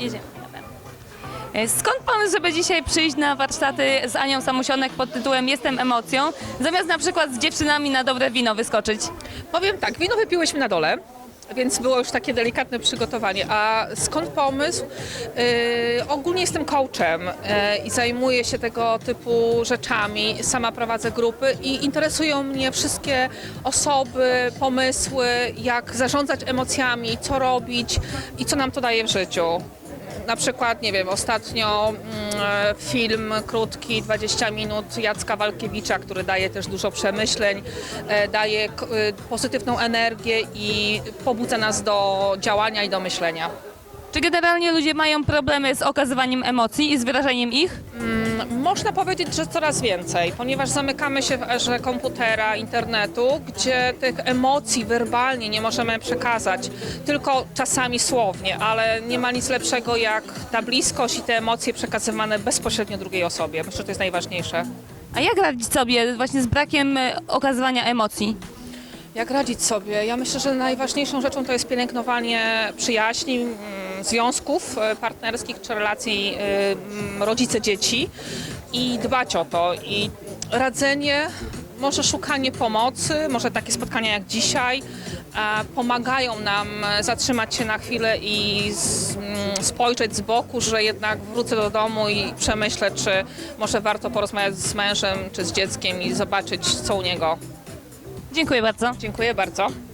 Jedziemy. E, Skąd pomysł, żeby dzisiaj przyjść na warsztaty z Anią Samusionek pod tytułem Jestem emocją, zamiast na przykład z dziewczynami na dobre wino wyskoczyć? Powiem tak, wino wypiłyśmy na dole. Więc było już takie delikatne przygotowanie. A skąd pomysł? Yy, ogólnie jestem coachem yy, i zajmuję się tego typu rzeczami. Sama prowadzę grupy i interesują mnie wszystkie osoby, pomysły, jak zarządzać emocjami, co robić i co nam to daje w życiu. Na przykład, nie wiem, ostatnio mm, e, film krótki, 20 minut Jacka Walkiewicza, który daje też dużo przemyśleń, e, daje e, pozytywną energię i pobudza nas do działania i do myślenia. Czy generalnie ludzie mają problemy z okazywaniem emocji i z wyrażeniem ich? Można powiedzieć, że coraz więcej, ponieważ zamykamy się w erze komputera, internetu, gdzie tych emocji werbalnie nie możemy przekazać, tylko czasami słownie, ale nie ma nic lepszego jak ta bliskość i te emocje przekazywane bezpośrednio drugiej osobie. Myślę, że to jest najważniejsze. A jak radzić sobie właśnie z brakiem e, okazywania emocji? Jak radzić sobie? Ja myślę, że najważniejszą rzeczą to jest pielęgnowanie przyjaźni, mm, związków e, partnerskich czy relacji mm, rodzice-dzieci i dbać o to. I radzenie, może szukanie pomocy, może takie spotkania jak dzisiaj e, pomagają nam zatrzymać się na chwilę i spojrzeć z boku, że jednak wrócę do domu i przemyślę, czy może warto porozmawiać z mężem czy z dzieckiem i zobaczyć, co u niego. Dziękuję bardzo. Dziękuję bardzo.